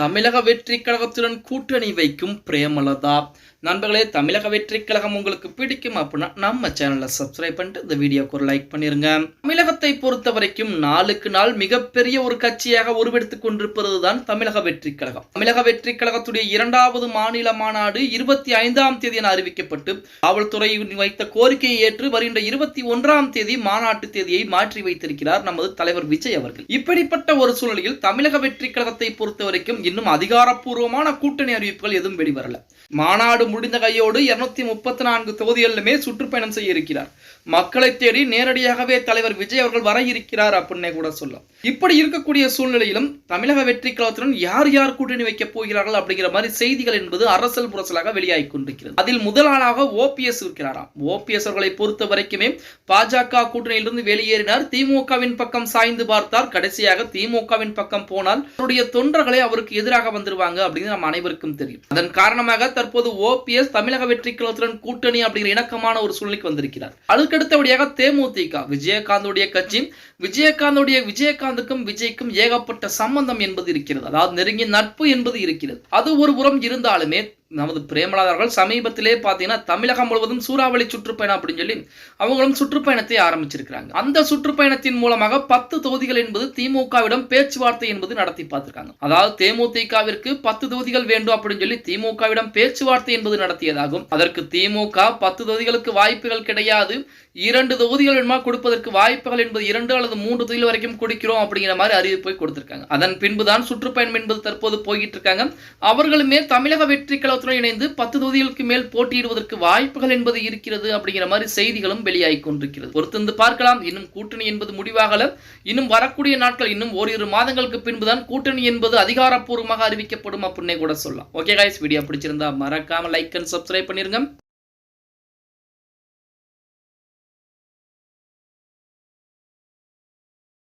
தமிழக வெற்றி கழகத்துடன் கூட்டணி வைக்கும் பிரேமலதா. நண்பர்களே தமிழக வெற்றி கழகம் உங்களுக்கு பிடிக்கும் அப்படின்னா நம்ம சேனலை சப்ஸ்கிரைப் பண்ணிட்டு இந்த வீடியோக்கு ஒரு லைக் பண்ணிருங்க. தமிழகத்தை பொறுத்த வரைக்கும் நாளுக்கு நாள் மிகப்பெரிய ஒரு கட்சியாக உருவெடுத்துக் கொண்டிருப்பது தான் தமிழக வெற்றி கழகம். தமிழக வெற்றி கழகத்துடைய இரண்டாவது மாநில மாநாடு இருபத்தி ஐந்தாம் தேதி என அறிவிக்கப்பட்டு காவல்துறை வைத்த கோரிக்கையை ஏற்று வருகின்ற இருபத்தி ஒன்றாம் தேதி மாநாட்டு தேதியை மாற்றி வைத்திருக்கிறார் நமது தலைவர் விஜய் அவர்கள். இப்படிப்பட்ட ஒரு சூழ்நிலையில் தமிழக வெற்றி கழகத்தை பொறுத்த வரைக்கும் இன்னும் அதிகாரப்பூர்வமான கூட்டணி அறிவிப்புகள் எதுவும் வெளிவரல. மாநாடு முடிந்த கையோடு இருநூத்தி முப்பத்தி நான்கு தொகுதிகளிலுமே சுற்றுப்பயணம் செய்ய இருக்கிறார். மக்களை தேடி நேரடியாகவே தலைவர் விஜய் அவர்கள் வர இருக்கிறார் அப்படின்னே கூட சொல்லலாம். இப்படி இருக்கக்கூடிய சூழ்நிலையிலும் தமிழக வெற்றி கழகத்துடன் யார் யார் கூட்டணி வைக்கப் போகிறார்கள் அப்படிங்கிற மாதிரி செய்திகள் என்பது அரசல் புரசலாக வெளியாகி கொண்டிருக்கிறது. அதில் முதல் ஆளாக ஓபிஎஸ் இருக்கிறாராம். ஓபிஎஸ் அவர்களை பொறுத்த வரைக்குமே பாஜக கூட்டணியிலிருந்து வெளியேறினார். திமுகவின் பக்கம் சாய்ந்து பார்த்தார். கடைசியாக திமுகவின் பக்கம் போனால் அவருடைய தொண்டர்களை அவருக்கு எதிராக வந்துருவாங்க அப்படின்னு நம்ம அனைவருக்கும் தெரியும். அதன் காரணமாக தற்போது ஓ ஓபிஎஸ் தமிழக வெற்றி கழகத்துடன் கூட்டணி அப்படிங்கிற இணக்கமான ஒரு சூழ்நிலைக்கு வந்திருக்கிறார். அதுக்கடுத்தபடியாக தேமுதிக விஜயகாந்துடைய கட்சி விஜயகாந்துடைய விஜயகாந்துக்கும் விஜய்க்கும் ஏகப்பட்ட சம்பந்தம் என்பது இருக்கிறது. அதாவது நெருங்கிய நட்பு என்பது இருக்கிறது. அது ஒரு புறம் இருந்தாலுமே நமது பிரேமலாதர்கள் சமீபத்திலே பார்த்தீங்கன்னா தமிழகம் முழுவதும் சூறாவளி சுற்றுப்பயணம் அப்படின்னு சொல்லி அவங்களும் சுற்றுப்பயணத்தை ஆரம்பிச்சிருக்கிறாங்க. அந்த சுற்றுப்பயணத்தின் மூலமாக பத்து தொகுதிகள் என்பது திமுகவிடம் பேச்சுவார்த்தை என்பது நடத்தி பார்த்திருக்காங்க. அதாவது தேமுதிகவிற்கு பத்து தொகுதிகள் வேண்டும் அப்படின்னு சொல்லி திமுகவிடம் பேச்சுவார்த்தை என்பது நடத்தியதாகும். அதற்கு திமுக பத்து தொகுதிகளுக்கு வாய்ப்புகள் கிடையாது. இரண்டு தொகுதிகள் வேணுமா கொடுப்பதற்கு வாய்ப்புகள் என்பது இரண்டு அல்லது மூன்று தொகுதிகள் வரைக்கும் கொடுக்கிறோம் அப்படிங்கிற மாதிரி அறிவிப்பை கொடுத்திருக்காங்க. அதன் பின்புதான் சுற்றுப்பயணம் என்பது தற்போது போய்கிட்டு இருக்காங்க அவர்களுமே தமிழக வெற்றி கழகத்துடன் இணைந்து பத்து தொகுதிகளுக்கு மேல் போட்டியிடுவதற்கு வாய்ப்புகள் என்பது இருக்கிறது அப்படிங்கிற மாதிரி செய்திகளும் வெளியாகி கொண்டிருக்கிறது. பொறுத்திருந்து பார்க்கலாம். இன்னும் கூட்டணி என்பது முடிவாகல. இன்னும் வரக்கூடிய நாட்கள் இன்னும் ஓரிரு மாதங்களுக்கு பின்புதான் கூட்டணி என்பது அதிகாரப்பூர்வமாக அறிவிக்கப்படும் அப்படின்னே கூட சொல்லலாம். ஓகே காய்ஸ் வீடியோ பிடிச்சிருந்தா மறக்காம லைக் அண்ட் சப்ஸ்கிரைப் பண்ணிருங்க.